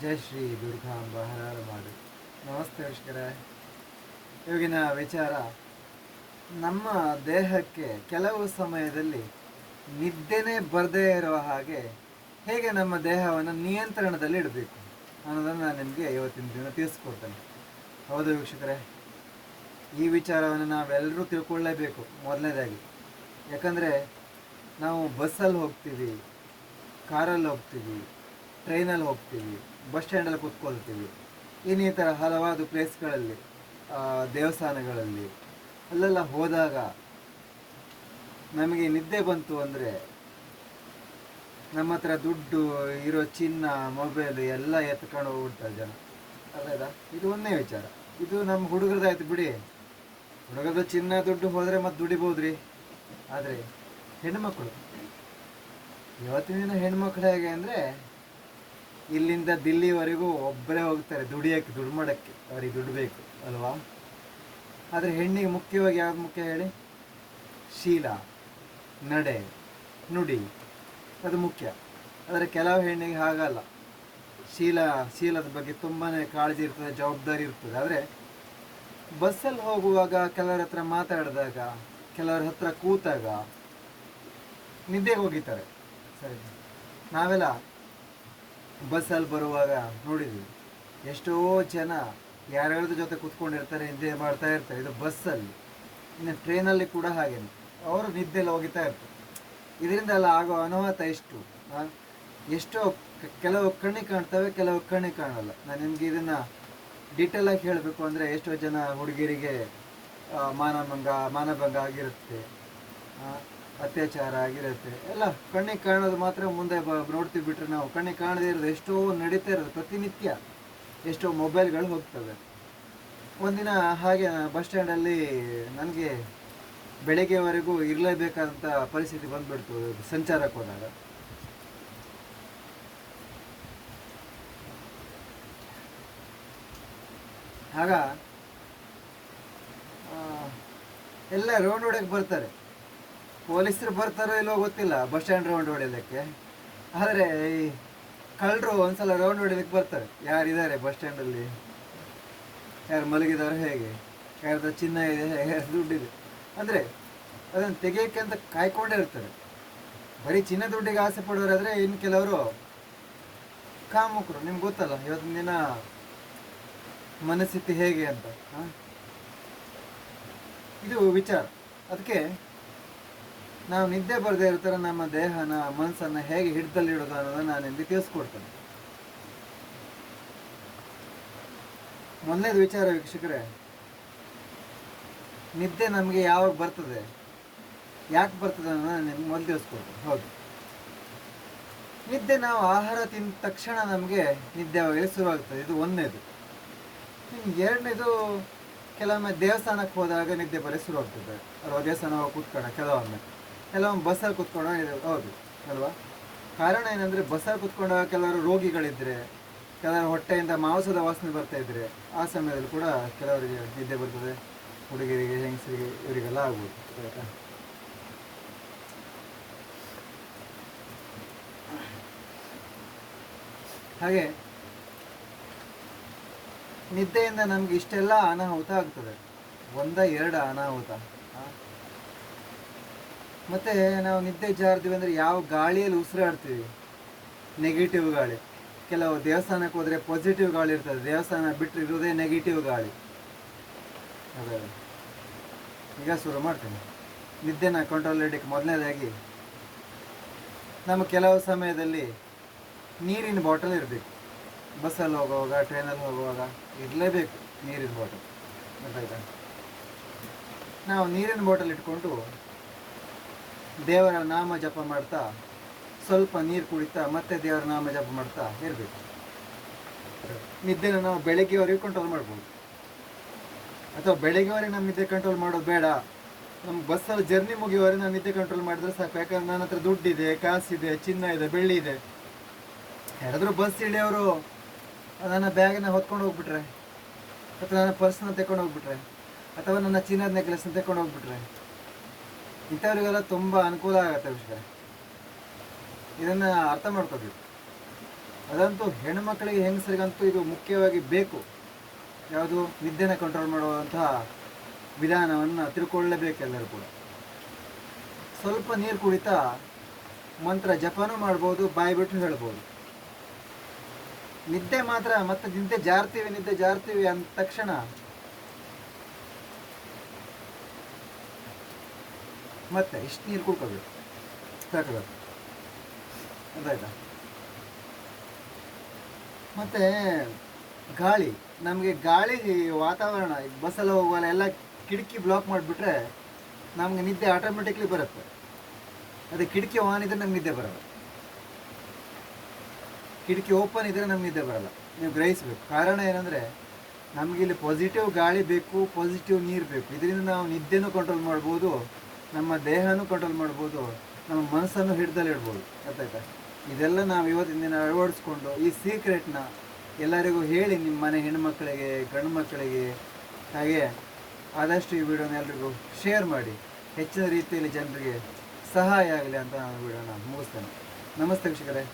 ಜೈ ಶ್ರೀ ದುರ್ಗಾಂಬ ಹರಹರ ಮಾಡು ನಮಸ್ತೆ ವೀಕ್ಷಕರೇ. ಇವಾಗಿನ ವಿಚಾರ, ನಮ್ಮ ದೇಹಕ್ಕೆ ಕೆಲವು ಸಮಯದಲ್ಲಿ ನಿದ್ದೆನೇ ಬರದೇ ಇರುವ ಹಾಗೆ ಹೇಗೆ ನಮ್ಮ ದೇಹವನ್ನು ನಿಯಂತ್ರಣದಲ್ಲಿ ಇಡಬೇಕು ಅನ್ನೋದನ್ನು ನಾನು ನಿಮಗೆ ಇವತ್ತಿನ ದಿನ ತಿಳಿಸ್ಕೊಡ್ತೇನೆ. ಹೌದು ವೀಕ್ಷಕರೇ, ಈ ವಿಚಾರವನ್ನು ನಾವೆಲ್ಲರೂ ತಿಳ್ಕೊಳ್ಳೇಬೇಕು ಮೊದಲನೇದಾಗಿ. ಯಾಕಂದರೆ ನಾವು ಬಸ್ಸಲ್ಲಿ ಹೋಗ್ತೀವಿ, ಕಾರಲ್ಲಿ ಹೋಗ್ತೀವಿ ಟ್ರೈನಲ್ಲಿ ಹೋಗ್ತೀವಿ, ಬಸ್ ಸ್ಟ್ಯಾಂಡಲ್ಲಿ ಕೂತ್ಕೊಳ್ತೀವಿ. ಇನ್ನಿತರ ಹಲವಾರು ಪ್ಲೇಸ್ಗಳಲ್ಲಿ ದೇವಸ್ಥಾನಗಳಲ್ಲಿ. ಅಲ್ಲೆಲ್ಲ ಹೋದಾಗ ನಮಗೆ ನಿದ್ದೆ ಬಂತು ಅಂದರೆ ನಮ್ಮ ಹತ್ರ ದುಡ್ಡು, ಇರೋ ಚಿನ್ನ, ಮೊಬೈಲ್ ಎಲ್ಲ ಎತ್ಕೊಂಡು ಹೋಗ್ಬಿಡ್ತಾರೆ ಜನ. ಅಲ್ಲದ ಇದು ಒಂದೇ ವಿಚಾರ. ಇದು ನಮ್ಮ ಹುಡುಗರದಾಯ್ತು ಬಿಡಿ. ಹುಡುಗರದ್ದು ಚಿನ್ನ, ದುಡ್ಡು ಹೋದರೆ ಮತ್ತೆ ದುಡಿಬೋದ್ರಿ. ಆದರೆ ಹೆಣ್ಮಕ್ಳು ಇವತ್ತಿನ ದಿನ ಹೆಣ್ಮಕ್ಳು ಹೇಗೆ ಅಂದರೆ ಇಲ್ಲಿಂದ ದಿಲ್ಲಿವರೆಗೂ ಒಬ್ಬರೇ ಹೋಗ್ತಾರೆ ದುಡಿಯೋಕ್ಕೆ, ದುಡ್ಡು ಮಾಡೋಕ್ಕೆ. ಅವ್ರಿಗೆ ದುಡ್ಡು ಬೇಕು, ಅಲ್ವಾ? ಆದರೆ ಹೆಣ್ಣಿಗೆ ಮುಖ್ಯವಾಗಿ ಯಾವ್ದು ಮುಖ್ಯ ಹೇಳಿ? ಶೀಲ, ನಡೆ, ನುಡಿ, ಅದು ಮುಖ್ಯ. ಆದರೆ ಕೆಲವು ಹೆಣ್ಣಿಗೆ ಹಾಗಲ್ಲ. ಶೀಲ, ಶೀಲದ ಬಗ್ಗೆ ತುಂಬಾ ಕಾಳಜಿ ಇರ್ತದೆ, ಜವಾಬ್ದಾರಿ ಇರ್ತದೆ. ಆದರೆ ಬಸ್ಸಲ್ಲಿ ಹೋಗುವಾಗ ಕೆಲವರ ಹತ್ರ ಮಾತಾಡಿದಾಗ, ಕೆಲವರ ಹತ್ರ ಕೂತಾಗ ನಿದ್ದೆ ಹೋಗಿತಾರೆ ಸರಿ. ನಾವೆಲ್ಲ ಬಸ್ಸಲ್ಲಿ ಬರುವಾಗ ನೋಡಿದ್ವಿ. ಎಷ್ಟೋ ಜನ ಯಾರ್ಯಾರ್ದು ಜೊತೆ ಕೂತ್ಕೊಂಡಿರ್ತಾರೆ ನಿದ್ದೆ ಮಾಡ್ತಾ ಇರ್ತಾರೆ ಇದು ಬಸ್ಸಲ್ಲಿ. ಇನ್ನು ಟ್ರೈನಲ್ಲಿ ಕೂಡ ಹಾಗೆ ಅವರು ನಿದ್ದೆಲ್ಲ ಹೋಗಿತಾ ಇರ್ತಾರೆ. ಇದರಿಂದ ಎಲ್ಲ ಆಗೋ ಅನಾಹುತ ಎಷ್ಟು? ಎಷ್ಟೋ ಕೆಲವು ಕಣ್ಣಿಗೆ ಕಾಣ್ತವೆ ಕೆಲವು ಕಣ್ಣಿಗೆ ಕಾಣಲ್ಲ. ನಾನು ನಿಮ್ಗೆ ಇದನ್ನ ಡೀಟೇಲ್ ಆಗಿ ಹೇಳಬೇಕು ಅಂದರೆ ಎಷ್ಟೋ ಜನ ಹುಡುಗಿಯರಿಗೆ ಆ, ಮಾನಭಂಗ ಮಾನಭಂಗ ಆಗಿರುತ್ತೆ. ಅತ್ಯಾಚಾರ ಆಗಿರುತ್ತೆ. ಎಲ್ಲ ಕಣ್ಣಿಗೆ ಕಾಣೋದು ಮಾತ್ರ ಮುಂದೆ ಬ, ನೋಡ್ತೀವಿ ಬಿಟ್ರೆ ನಾವು. ಕಣ್ಣಿಗೆ ಕಾಣದೇ ಇರೋದು ಎಷ್ಟೋ ನಡೀತಾ ಇರೋದು ಪ್ರತಿನಿತ್ಯ. ಎಷ್ಟೋ ಮೊಬೈಲ್ಗಳು ಹೋಗ್ತವೆ. ಒಂದಿನ ಹಾಗೆ ಬಸ್ ಸ್ಟ್ಯಾಂಡಲ್ಲಿ ನನಗೆ ಬೆಳಗ್ಗೆವರೆಗೂ ಇರಲೇಬೇಕಾದಂಥ ಪರಿಸ್ಥಿತಿ ಬಂದ್ಬಿಡ್ತು ಸಂಚಾರಕ್ಕೆ ಹೋದಾಗ. ಆಗ ಎಲ್ಲ ರೋಡ್ ಹೊಡೆಯಕ್ಕೆ ಬರ್ತಾರೆ. ಪೊಲೀಸರು ಬರ್ತಾರೋ ಇಲ್ಲೋ ಗೊತ್ತಿಲ್ಲ, ಬಸ್ ಸ್ಟ್ಯಾಂಡ್ ರೌಂಡ್ ಹೊಡೆಯೋದಕ್ಕೆ ಆದರೆ ಈ ಕಳ್ಳರು ಒಂದ್ಸಲ ರೌಂಡ್ ಹೊಡೆಯೋದಕ್ಕೆ ಬರ್ತಾರೆ. ಯಾರಿದ್ದಾರೆ ಬಸ್ ಸ್ಟ್ಯಾಂಡಲ್ಲಿ ಯಾರು ಮಲಗಿದವರು ಹೇಗೆ? ಯಾರ್ದು ಚಿನ್ನ ಇದೆ ಹೇಗೆ ದುಡ್ಡಿದೆ. ಅಂದರೆ ಅದನ್ನು ತೆಗಿಯೋಕ್ಕೆ ಅಂತ ಕಾಯ್ಕೊಂಡೇ ಇರ್ತಾರೆ. ಬರೀ ಚಿನ್ನ ದುಡ್ಡಿಗೆ ಆಸೆ ಪಡೋರಾದರೆ ಇನ್ನು ಕೆಲವರು ಕಾಮುಕರು. ನಿಮ್ಗೆ ಗೊತ್ತಲ್ಲ, ಇವತ್ತಿನ ದಿನ ಮನಸ್ಥಿತಿ ಹೇಗೆ ಅಂತ? ಇದು ವಿಚಾರ. ಅದಕ್ಕೆ ನಾವು ನಿದ್ದೆ ಬರದೇ ಇರ್ತಾರೆ, ನಮ್ಮ ದೇಹನ, ಮನಸ್ಸನ್ನು ಹೇಗೆ ಹಿಡಿದಲ್ಲಿಡೋದು ಅನ್ನೋದನ್ನು ನಾನು ನಿಮಗೆ ತಿಳಿಸ್ಕೊಡ್ತೇನೆ. ಮೊದಲನೇದು ವಿಚಾರ ವೀಕ್ಷಕರೇ, ನಿದ್ದೆ ನಮಗೆ ಯಾವಾಗ ಬರ್ತದೆ, ಯಾಕೆ ಬರ್ತದೆ ಅನ್ನೋದನ್ನು ನಾನು ನಿಮ್ಗೆ ಮೊದಲು ತಿಳಿಸ್ಕೊಡ್ತೇನೆ. ಹೌದು. ನಿದ್ದೆ ನಾವು ಆಹಾರ ತಿಂದ ತಕ್ಷಣ ನಮಗೆ ನಿದ್ದೆ ಆಗಲಿ ಶುರುವಾಗ್ತದೆ. ಇದು ಒಂದನೇದು. ಎರಡನೇದು, ಕೆಲವೊಮ್ಮೆ ದೇವಸ್ಥಾನಕ್ಕೆ ಹೋದಾಗ ನಿದ್ದೆ ಬರೀ ಶುರುವಾಗ್ತದೆ. ಅಲ್ವಾ ದೇವಸ್ಥಾನ ಹೋಗಿ ಕೆಲವೊಮ್ಮೆ. ಕೆಲವೊಮ್ಮೆ ಬಸ್ಸಲ್ಲಿ ಕುತ್ಕೊಂಡು ಹೌದು. ಅಲ್ವಾ? ಕಾರಣ ಏನಂದರೆ ಬಸ್ಸಲ್ಲಿ ಕುತ್ಕೊಂಡು ಕೆಲವರು ರೋಗಿಗಳಿದ್ದರೆ ಕೆಲವರು ಹೊಟ್ಟೆಯಿಂದ ಮಾಂಸದ ವಾಸನೆ ಬರ್ತಾ ಇದ್ರೆ, ಆ ಸಮಯದಲ್ಲಿ ಕೂಡ ಕೆಲವರಿಗೆ ನಿದ್ದೆ ಬರ್ತದೆ. ಹುಡುಗಿರಿಗೆ ಹೆಂಗಸರಿಗೆ, ಇವರಿಗೆಲ್ಲ ಆಗ್ಬೋದು. ಹಾಗೆ, ನಿದ್ದೆಯಿಂದ ನಮ್ಗೆ ಇಷ್ಟೆಲ್ಲ ಅನಾಹುತ ಆಗ್ತದೆ. ಒಂದ, ಎರಡು ಅನಾಹುತ? ಮತ್ತೆ ನಾವು ನಿದ್ದೆ ಜಾರ್ತೀವಿ ಅಂದ್ರೆ ಯಾವ ಗಾಳಿಯಲ್ಲಿ ಉಸಿರಾಡ್ತೀವಿ? ನೆಗೆಟಿವ್ ಗಾಳಿ. ಕೆಲವು ದೇವಸ್ಥಾನಕ್ಕೆ ಹೋದ್ರೆ ಪಾಸಿಟಿವ್ ಗಾಳಿ ಇರ್ತದೆ. ದೇವಸ್ಥಾನ ಬಿಟ್ಟರೆ ಇರೋದೇ ನೆಗೆಟಿವ್ ಗಾಳಿ. ಅದೇ. ಈಗ ಶುರು ಮಾಡ್ತೀನಿ. ನಿದ್ದೆನ ಕಂಟ್ರೋಲ್ ಇಡಕ್ಕೆ ಮೊದಲನೇದಾಗಿ, ನಮ್ಮ ಕೆಲವು ಸಮಯದಲ್ಲಿ ನೀರಿನ ಬಾಟಲ್ ಇರಬೇಕು. ಬಸ್ಸಲ್ಲಿ ಹೋಗುವಾಗ ಟ್ರೈನಲ್ಲಿ ಹೋಗುವಾಗ ಇರಲೇಬೇಕು ನೀರಿನ ಬಾಟಲ್ ಗೊತ್ತಾಯ್ತಾ? ನಾವು ನೀರಿನ ಬಾಟಲ್ ಇಟ್ಕೊಂಡು ದೇವರ ನಾಮ ಜಪ ಮಾಡ್ತಾ, ಸ್ವಲ್ಪ ನೀರು ಕುಡಿತಾ, ಮತ್ತೆ ದೇವರ ನಾಮ ಜಪ ಮಾಡ್ತಾ ಇರಬೇಕು. ನಿದ್ದೆನ ನಾವು ಬೆಳಗ್ಗೆವರೆಗೂ ಕಂಟ್ರೋಲ್ ಮಾಡ್ಬೋದು. ಅಥವಾ ಬೆಳಗ್ಗೆವರೆಗೆ ನಮ್ಮ ನಿದ್ದೆ ಕಂಟ್ರೋಲ್ ಮಾಡೋದು ಬೇಡ. ನಮ್ಮ ಬಸ್ಸಲ್ಲಿ ಜರ್ನಿ ಮುಗಿಯುವವರೆಗೆ ನಾನು ನಿದ್ದೆ ಕಂಟ್ರೋಲ್ ಮಾಡಿದ್ರೆ ಸಾಕು. ಯಾಕಂದ್ರೆ ನನ್ನ ಹತ್ರ ದುಡ್ಡಿದೆ, ಕಾಸಿದೆ, ಚಿನ್ನ ಇದೆ, ಬೆಳ್ಳಿ ಇದೆ. ಯಾರಾದರೂ ಬಸ್ ಇಳಿಯವರು ನನ್ನ ಬ್ಯಾಗನ್ನ ಹೊತ್ಕೊಂಡು ಹೋಗ್ಬಿಟ್ರೆ, ಅಥವಾ ನನ್ನ ಪರ್ಸ್ನ ತೆಕೊಂಡು ಹೋಗ್ಬಿಟ್ರೆ, ಅಥವಾ ನನ್ನ ಚಿನ್ನದ ನೆಕ್ಲೆಸ್ನ ತೆಕೊಂಡು ಹೋಗ್ಬಿಟ್ರೆ ಇಂಥವ್ರಿಗೆಲ್ಲ ತುಂಬ ಅನುಕೂಲ ಆಗುತ್ತೆ ವಿಷಯ ಇದನ್ನು ಅರ್ಥ ಮಾಡ್ಕೋಬೇಕು ಅದಂತೂ ಹೆಣ್ಮಕ್ಳಿಗೆ ಹೆಂಗಸರಿಗಂತೂ ಇದು ಮುಖ್ಯವಾಗಿ ಬೇಕು. ಯಾವುದು? ನಿದ್ದೆನ ಕಂಟ್ರೋಲ್ ಮಾಡುವಂತಹ ವಿಧಾನವನ್ನು ತಿಳ್ಕೊಳ್ಳೇಬೇಕು ಎಲ್ಲರೂ ಕೂಡ. ಸ್ವಲ್ಪ ನೀರು ಕುಡಿತಾ, ಮಂತ್ರ ಜಪನೂ ಮಾಡ್ಬೋದು, ಬಾಯಿ ಬಿಟ್ಟು ಹೇಳ್ಬೋದು. ನಿದ್ದೆ ಮಾತ್ರ ಮತ್ತೆ ನಿದ್ದೆ ಜಾರ್ತೀವಿ ನಿದ್ದೆ ಜಾರ್ತೀವಿ ಅಂದ ತಕ್ಷಣ ಮತ್ತೆ ಇಷ್ಟು ನೀರು ಕುಡ್ಕೋಬೇಕು. ಸಾಕಬೇಕು ಅದಾಯ್ತಾ? ಮತ್ತೆ ಗಾಳಿ, ನಮಗೆ ಗಾಳಿ ವಾತಾವರಣ ಈಗ ಬಸ್ಸಲ್ಲಿ ಹೋಗುವಲ್ಲ ಎಲ್ಲ ಕಿಟಕಿ ಬ್ಲಾಕ್ ಮಾಡಿಬಿಟ್ರೆ ನಮಗೆ ನಿದ್ದೆ ಆಟೋಮೆಟಿಕ್ಲಿ ಬರುತ್ತೆ. ಅದೇ ಕಿಟಕಿ ಆನ್ ಇದ್ರೆ ನಮ್ಗೆ ನಿದ್ದೆ ಬರಲ್ಲ. ಕಿಟಕಿ ಓಪನ್ ಇದ್ರೆ ನಮ್ಗೆ ನಿದ್ದೆ ಬರಲ್ಲ. ನೀವು ಗ್ರಹಿಸಬೇಕು. ಕಾರಣ ಏನಂದರೆ ನಮಗಿಲ್ಲಿ ಪಾಸಿಟಿವ್ ಗಾಳಿ ಬೇಕು ಪಾಸಿಟಿವ್ ನೀರು ಬೇಕು. ಇದರಿಂದ ನಾವು ನಿದ್ದೆನೂ ಕಂಟ್ರೋಲ್ ಮಾಡ್ಬೋದು. ನಮ್ಮ ದೇಹನೂ ಕಂಟ್ರೋಲ್ ಮಾಡ್ಬೋದು, ನಮ್ಮ ಮನಸ್ಸನ್ನು ಹಿಡ್ದಲ್ಲಿ ಇಡ್ಬೋದು. ಗೊತ್ತಾಯ್ತಾ ಇದೆಲ್ಲ ನಾವು ಇವತ್ತಿನ ದಿನ ಅಳವಡಿಸ್ಕೊಂಡು ಈ ಸೀಕ್ರೆಟ್ನ ಎಲ್ಲರಿಗೂ ಹೇಳಿ ನಿಮ್ಮ ಮನೆ ಹೆಣ್ಮಕ್ಳಿಗೆ ಗಂಡು ಮಕ್ಕಳಿಗೆ ಹಾಗೆ ಆದಷ್ಟು ಈ ವಿಡಿಯೋನ ಎಲ್ರಿಗೂ ಶೇರ್ ಮಾಡಿ. ಹೆಚ್ಚಿನ ರೀತಿಯಲ್ಲಿ ಜನರಿಗೆ ಸಹಾಯ ಆಗಲಿ ಅಂತ ನಾನು ವಿಡಿಯೋನ ಮುಗಿಸ್ತೇನೆ. ನಮಸ್ತೆ ವೀಕ್ಷಕರೇ.